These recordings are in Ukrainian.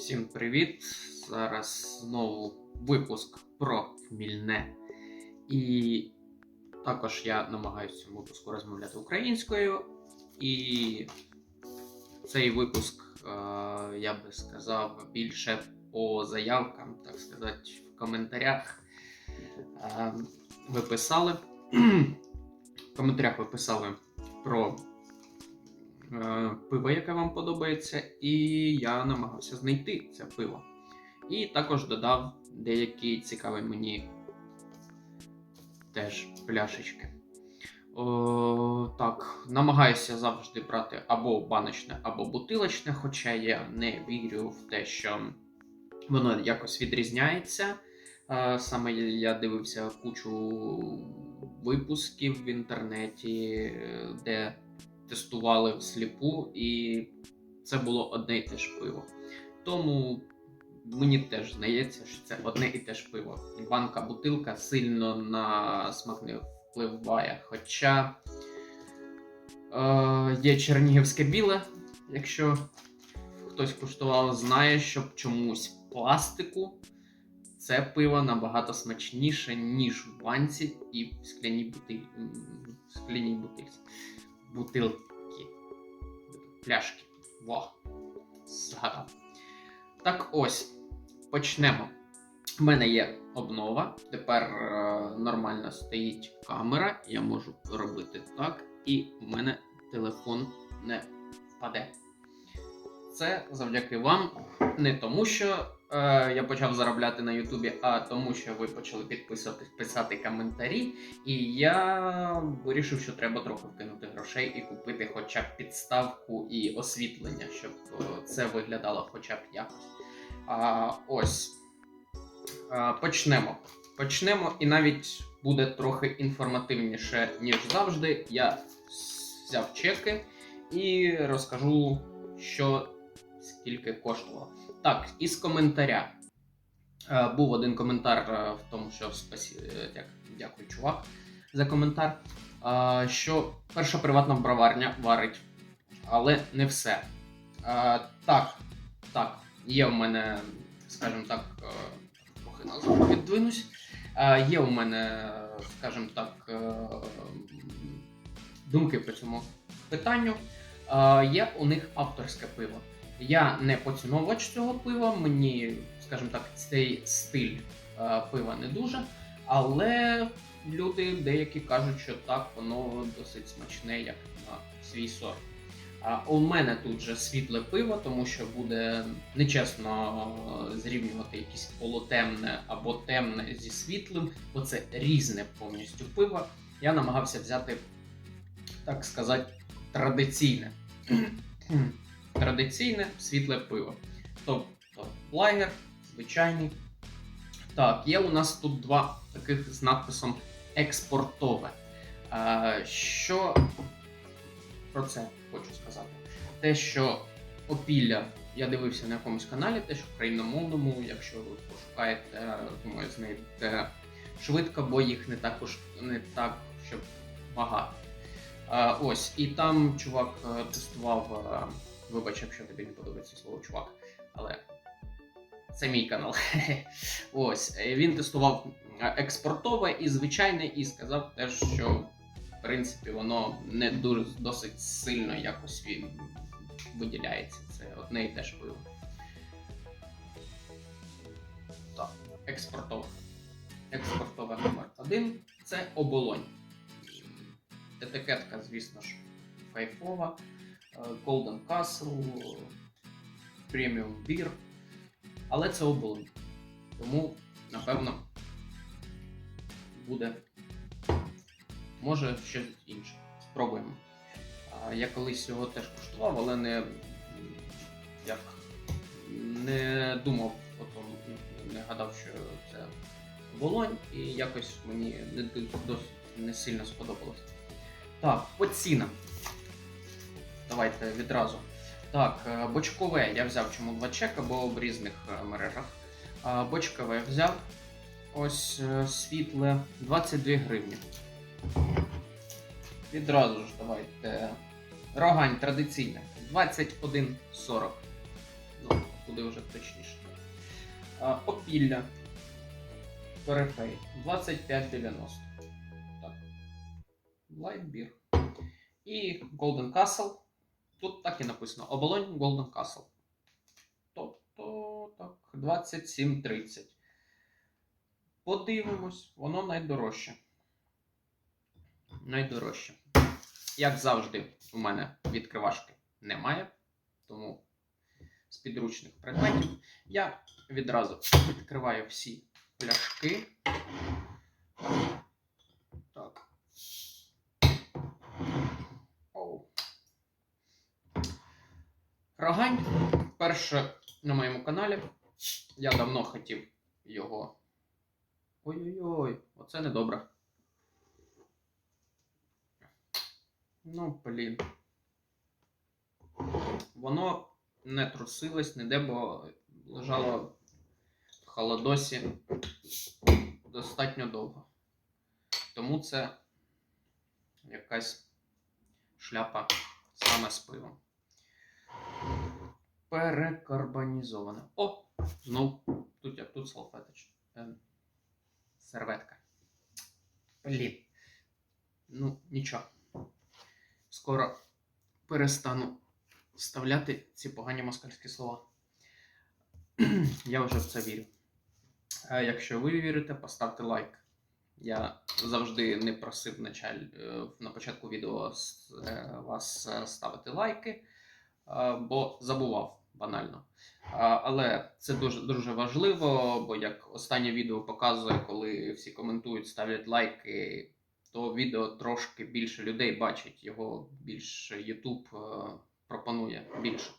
Всім привіт! Зараз знову випуск про хмільне. І також я намагаюся в випуску розмовляти українською. І цей випуск, е, я би сказав, більше по заявкам, так сказати, в коментарях. Е, ви писали. В коментарях ви писали про е, пиво, яке вам подобається, і я намагався знайти це пиво. І також додав деякі цікаві мені теж пляшечки. О, так, намагаюся завжди брати або баночне, або бутилочне, хоча я не вірю в те, що воно якось відрізняється. Е, Саме я- я дивився кучу випусків в інтернеті, е, де тестували всліпу, і це було одне і те ж пиво. Тому мені теж здається, що це одне і те ж пиво. І банка бутилка сильно на смак не впливає. Хоча е, є чернігівське біле, якщо хтось куштував, знає, що чомусь пластику це пиво набагато смачніше, ніж в банці і в скляній скляній бутильці. Бутилки. Пляшки. Во. Згадав. Так ось. Почнемо. У мене є обнова. Тепер е, нормально стоїть камера. Я можу робити так. І в мене телефон не впаде. Це завдяки вам. Не тому, що е, я почав заробляти на Ютубі, а тому, що ви почали підписуватись, писати коментарі. І я вирішив, що треба трохи вкинути грошей і купити хоча б підставку і освітлення, щоб е, це виглядало хоча б якось. А, ось. А, почнемо. Почнемо, і навіть буде трохи інформативніше, ніж завжди. Я взяв чеки і розкажу, що скільки коштувало. Так, із коментаря. Е, Був один коментар е, в тому, що спасі... е, дякую, чувак, за коментар. Що перша приватна броварня варить, але не все. Так, так, є у мене, скажімо так, трохи назад віддвинусь. Є у мене, скажімо так, думки по цьому питанню. Є у них авторське пиво. Я не поціновувач цього пива, мені, скажімо так, цей стиль е, пива не дуже. Але люди деякі кажуть, що так, воно досить смачне, як на свій сорт. А у мене тут же світле пиво, тому що буде нечесно е, зрівнювати якесь полутемне або темне зі світлим, бо це різне повністю пиво. Я намагався взяти, так сказати, традиційне. Традиційне світле пиво. Тобто лагер, звичайний. Так, є у нас тут два таких з надписом експортове. Е, Що про це хочу сказати? Те, що опілля, я дивився на якомусь каналі, те, що країномовному, якщо ви пошукаєте, думаю, знайдете швидко, бо їх не також не так, щоб багато. Е, Ось, і там чувак е, тестував. Вибач, якщо тобі не подобається слово чувак, але це мій канал. Ось е, він тестував е, експортове і звичайне, і сказав теж, що в принципі воно не дуже досить сильно якось він виділяється. Це одне і те ж пиво. Так, експортове. Експортове номер один це оболонь. Етикетка, звісно ж, кайфова. Е, Golden Castle, Premium Beer. Але це оболонь. Тому, напевно, буде. Може щось інше. Спробуємо. Я колись його теж куштував, але не як не думав тому, не гадав, що це оболонь, і якось мені не досить не сильно сподобалось. Так, по цінам. Давайте відразу. Так, е, бочкове я взяв чому два чека, бо в різних е, мережах. А, Бочкове взяв. Ось е, світле 22 гривні. Відразу ж давайте. Рогань традиційне 21,40. Ну, буде вже точніше. Опілля. Перефей. 25,90. Так. Beer. І Golden Castle. Тут так і написано. Оболонь Golden Castle. Тобто, так, 27,30. Подивимось, воно найдорожче. Найдорожче. Як завжди, у мене відкривашки немає, тому з підручних предметів я відразу відкриваю всі пляшки. Так. Оу. Рогань. Перше на моєму каналі. Я давно хотів його. Ой-ой-ой, оце недобре. Ну, блін. Воно не трусилось ніде, бо лежало в холодосі достатньо довго. Тому це якась шляпа саме з пивом. Перекарбонізоване. О! Знов тут як тут салфеточка. Ем, серветка. Блін. Ну, нічого. Скоро перестану вставляти ці погані москальські слова. Я вже в це вірю. А якщо ви вірите, поставте лайк. Я завжди не просив началь, е, на початку відео е, вас е, ставити лайки, е, бо забував банально. Але це дуже, дуже важливо, бо як останнє відео показує, коли всі коментують, ставлять лайки, то відео трошки більше людей бачить, його більше YouTube е, пропонує більше.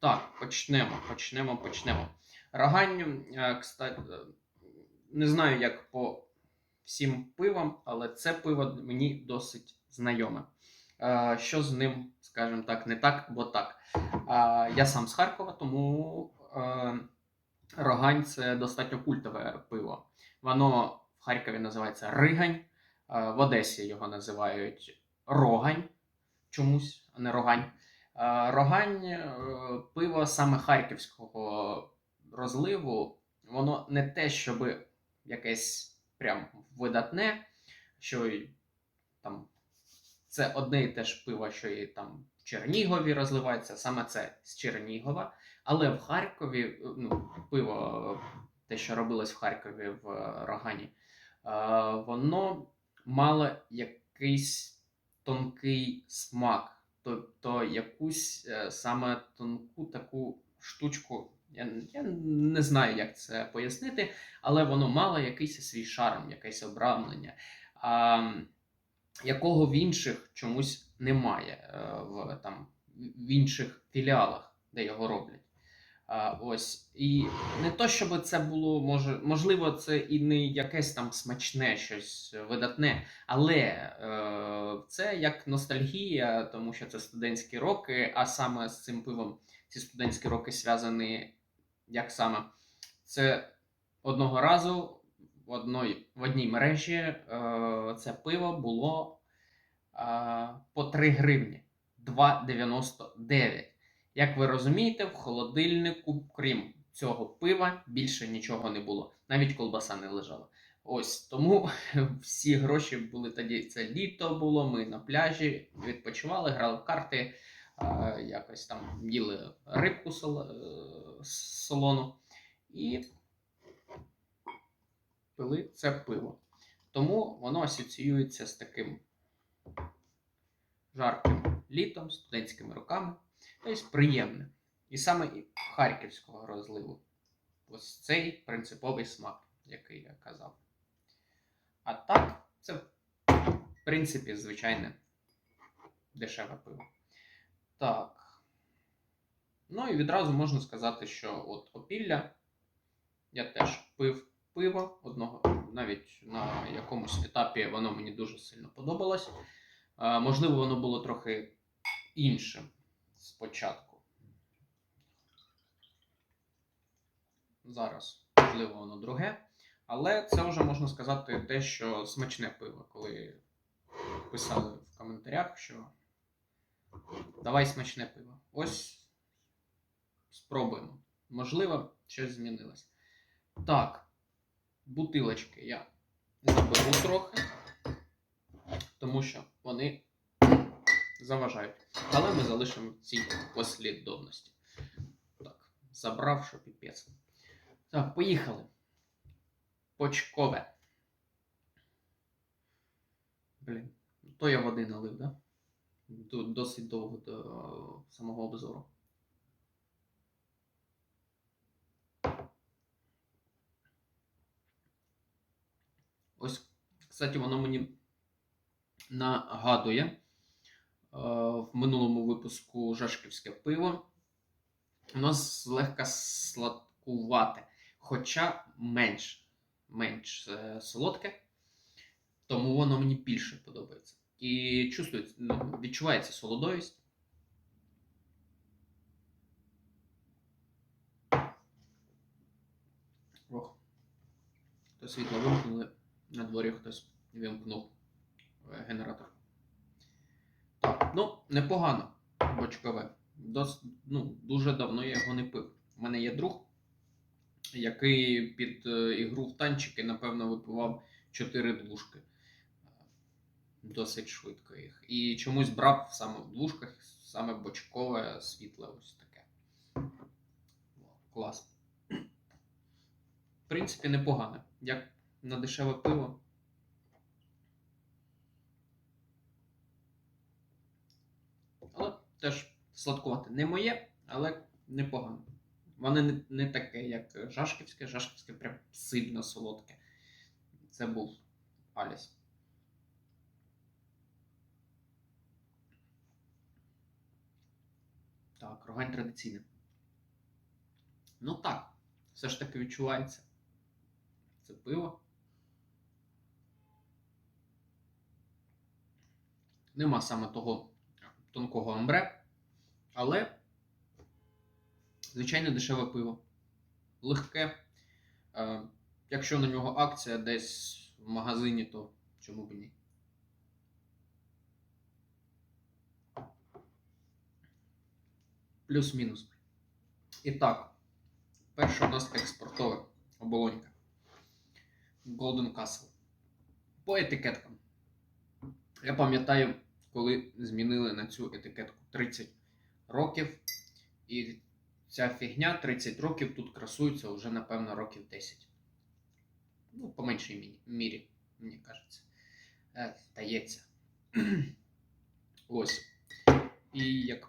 Так, почнемо, почнемо, почнемо. Рогань, е, кстати, е, не знаю, як по всім пивам, але це пиво мені досить знайоме. Що з ним, скажімо так, не так, бо так. Я сам з Харкова, тому е, Рогань це достатньо культове пиво. Воно в Харкові називається Ригань, е, в Одесі його називають Рогань чомусь, а не Рогань. Е, Рогань пиво саме харківського розливу, воно не те, щоб якесь прям видатне, що там це одне і те ж пиво, що і там в Чернігові розливається, саме це з Чернігова. Але в Харкові, ну, пиво, те, що робилось в Харкові в Рогані, е, воно мало якийсь тонкий смак, тобто якусь е, саме тонку таку штучку. Я, я не знаю, як це пояснити, але воно мало якийсь свій шарм, якесь обрамлення, а, якого в інших чомусь немає е, в, там, в інших філіалах, де його роблять. Ось. І не то, щоб це було, може, можливо, це і не якесь там смачне, щось видатне, але е, це як ностальгія, тому що це студентські роки, а саме з цим пивом ці студентські роки зв'язані як саме? Це одного разу в, одной, в одній мережі е, це пиво було е, по 3 гривні 2,99. Як ви розумієте, в холодильнику, крім цього пива, більше нічого не було. Навіть колбаса не лежала. Ось тому всі гроші були тоді. Це літо було. Ми на пляжі відпочивали, грали в карти, е, якось там їли рибку з солону і пили це пиво. Тому воно асоціюється з таким жарким літом, студентськими роками, тобто приємним. І саме і харківського розливу. Ось цей принциповий смак, який я казав. А так, це, в принципі, звичайне дешеве пиво. Так. Ну і відразу можна сказати, що от опілля я теж пив пиво одного, навіть на якомусь етапі воно мені дуже сильно подобалось. Можливо, воно було трохи іншим спочатку. Зараз, можливо, воно друге. Але це вже можна сказати те, що смачне пиво, коли писали в коментарях, що давай смачне пиво. Ось спробуємо. можливо, щось змінилось. Так, бутилочки я заберу трохи, тому що вони заважають. Але ми залишимо ці послідовності. Так, забрав, що піпець. Так, поїхали. Почкове. Блін, то я води налив, да? Досить довго до самого обзору. Ось, кстати, воно мені нагадує е, в минулому випуску жашківське пиво. Воно злегка сладкувате, хоча менш, менш е, солодке, тому воно мені більше подобається. І чувствується, ну, відчувається солодовість. Ох. То світло вимкнули, на дворі хтось вимкнув е, генератор. Так, ну, непогано бочкове. Дос, ну, дуже давно я його не пив. У мене є друг, який під е, ігру в танчики, напевно, випивав 4 двушки. Досить швидко їх. І чомусь брав саме в двушках, саме бочкове світле ось таке. Клас. В принципі, непогане. Як на дешеве пиво. Але теж сладкувати не моє, але непогано. Воно не, не таке, як жашківське. Жашківське прям сильно солодке. Це був Аліс. Так, рогань традиційний. Ну так, все ж таки відчувається. Це пиво. Нема саме того тонкого амбре, але звичайно дешеве пиво. Легке. Е, якщо на нього акція десь в магазині, то чому б ні? Плюс-мінус. І так, перше у нас експортове оболонька. Golden Castle. По етикеткам. Я пам'ятаю, коли змінили на цю етикетку 30 років. І ця фігня 30 років тут красується вже, напевно, років 10. Ну, по меншій мірі, мені кажеться. Е, Здається. Ось. І як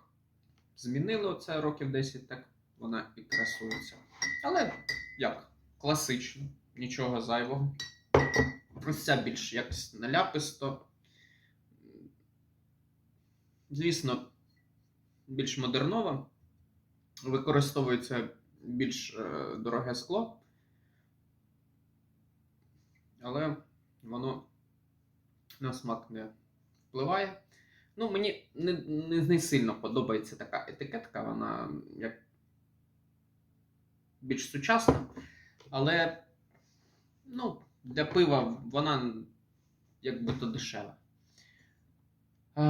змінили оце років 10, так вона і красується. Але як? Класично, нічого зайвого. Ось ця більш якось наляписто. Звісно, більш модернова. Використовується більш е, дороге скло. Але воно на смак не впливає. Ну, мені не, не, не сильно подобається така етикетка, вона як більш сучасна, але ну, для пива вона якби то дешева.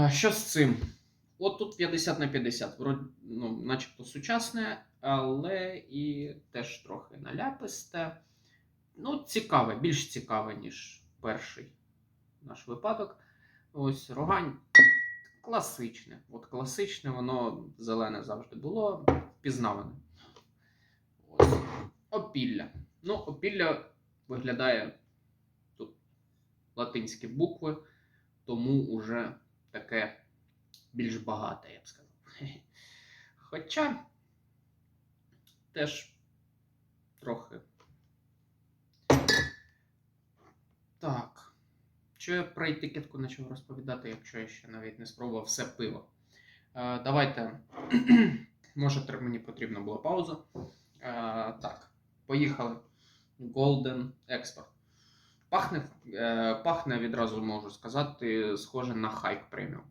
Що з цим? От тут 50 на 50, вроді, ну, начебто сучасне, але і теж трохи наляписте. Ну, цікаве, більш цікаве, ніж перший наш випадок. Ось рогань класичне. От класичне, воно зелене завжди було, впізнаване. Опілля. Ну, опілля виглядає тут латинські букви, тому уже таке більш багате, я б сказав. Хоча теж трохи. Так. Що я про етикетку почав розповідати, якщо я ще навіть не спробував все пиво. Е, давайте. Може, мені потрібна була пауза. Е, так, поїхали. Golden Export. Пахне, е, пахне, відразу можу сказати, схоже на хайк преміум.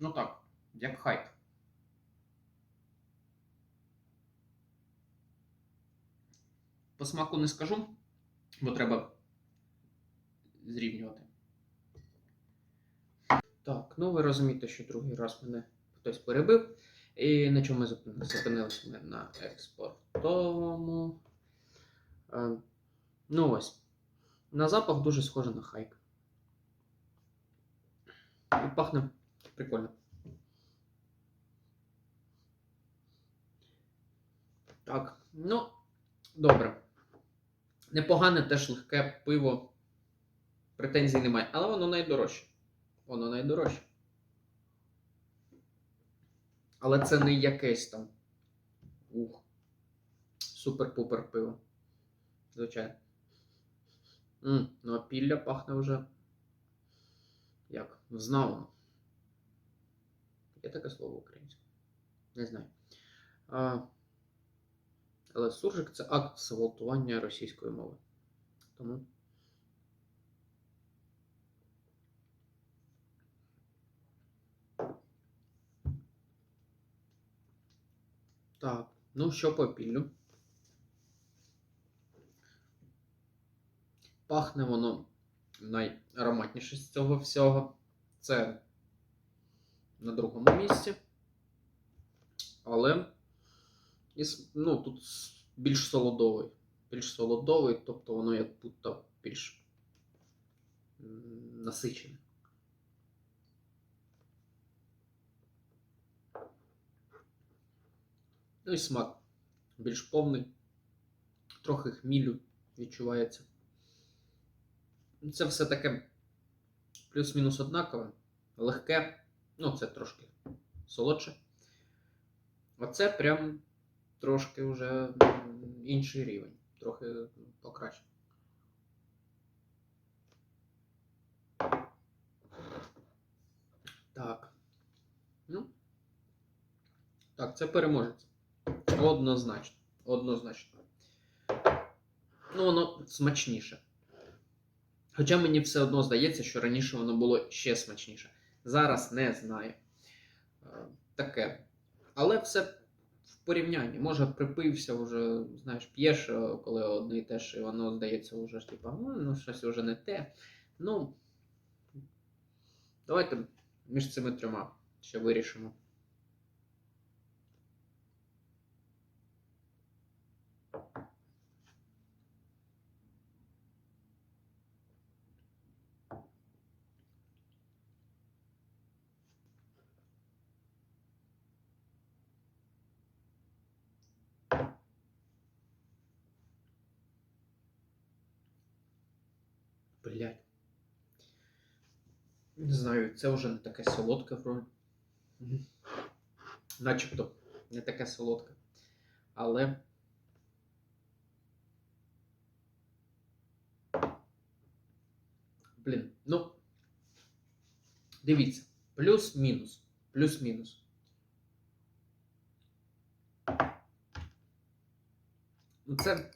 Ну так, як хайк. По смаку не скажу, бо треба зрівнювати. Так, ну ви розумієте, що другий раз мене хтось перебив. І на чому ми зупинилися? Зупинилися ми на експортовому. Ну ось. На запах дуже схоже на хайк. І пахне прикольно. Так, ну, добре. Непогане теж легке пиво. Претензій немає, але воно найдорожче. Воно найдорожче. Але це не якесь там. Ух. Супер-пупер пиво. Звичайно. М, ну а пілля пахне вже. Як? Взнавано. Є таке слово українське? Не знаю. А, але суржик це акт зґвалтування російської мови. Тому. Так, ну що по піллю? Пахне воно найароматніше з цього всього. Це на другому місці. Але ну, тут більш солодовий. Більш солодовий, тобто воно як будто більш насичене. Ну і смак більш повний, трохи хмілю відчувається. Це все таке плюс-мінус однакове, легке, ну це трошки солодше. Оце прям трошки вже інший рівень, трохи покраще. Так. Ну. Так, це переможець. Однозначно. Однозначно. Ну, воно смачніше. Хоча мені все одно здається, що раніше воно було ще смачніше. Зараз не знаю. Е, Таке. Але все в порівнянні. Може, припився вже, знаєш, п'єш, е, коли одне і те ж, і воно здається вже ж, типу, «Ну, ну, щось вже не те. Ну, давайте між цими трьома ще вирішимо. Блять. Не знаю, це вже не таке солодке. Начебто не таке солодке. Але. Блін, ну. Дивіться. Плюс-мінус. Плюс-мінус. Ну, це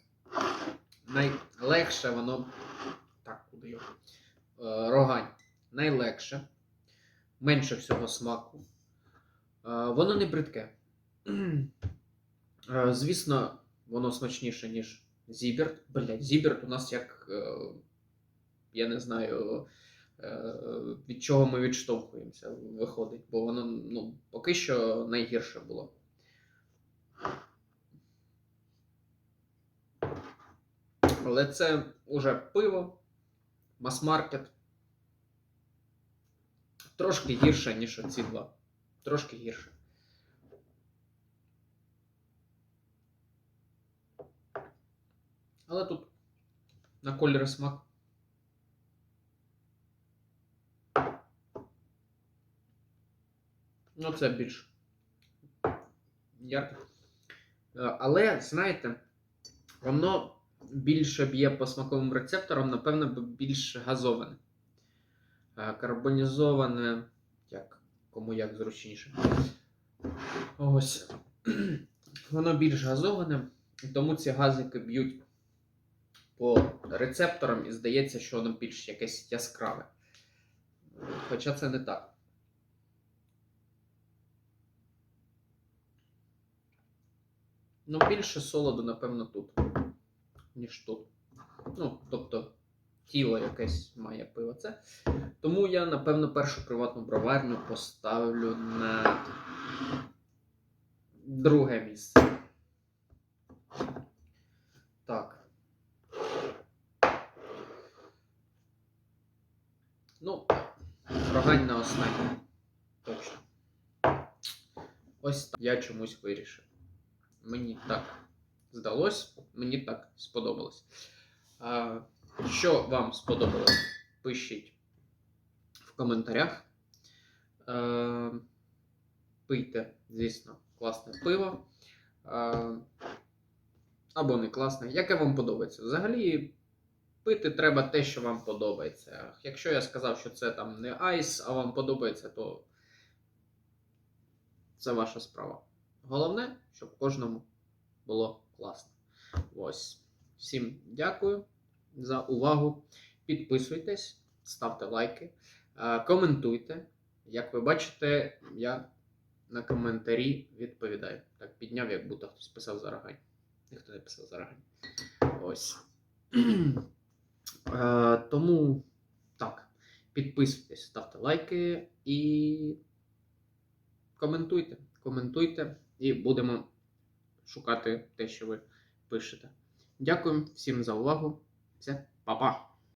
найлегше воно. Так, куди його? Е, Рогань. Найлегше. Менше всього смаку. Воно не бридке. Звісно, воно смачніше, ніж Зіберт. Блять, Зіберт у нас як. е, Я не знаю, е, від чого ми відштовхуємося, виходить, бо воно ну, поки що найгірше було. Але це уже пиво, мас-маркет. Трошки гірше, ніж оці два. Трошки гірше. Але тут на колір і смак. Ну, це більш ярко. Е, Але, знаєте, воно більше б'є по смаковим рецепторам, напевно, більш газоване. Е, Карбонізоване, як кому як зручніше. Ось. Воно більш газоване, тому ці газики б'ють по рецепторам і здається, що воно більш якесь яскраве. Хоча це не так. Ну, більше солоду, напевно, тут, ніж тут. Ну, тобто, тіло якесь має пиво це. Тому я, напевно, першу приватну броварню поставлю на друге місце. Так. Ну, рогань на останнє. Точно. Ось так. Я чомусь вирішив. Мені так здалось, мені так сподобалось. Що вам сподобалось, пишіть в коментарях. Е, пийте, звісно, класне пиво. Е, або не класне, яке вам подобається. Взагалі, пити треба те, що вам подобається. Якщо я сказав, що це там не айс, а вам подобається, то це ваша справа. Головне, щоб кожному було класно. Ось. Всім дякую за увагу. Підписуйтесь, ставте лайки, е, коментуйте. Як ви бачите, я на коментарі відповідаю. Так, підняв, як будто хтось писав зарагань. Ніхто не писав зарагань. Ось. Е, Тому так, підписуйтесь, ставте лайки і коментуйте. Коментуйте, і будемо шукати те, що ви пишете. Дякую всім за увагу. Все, па-па!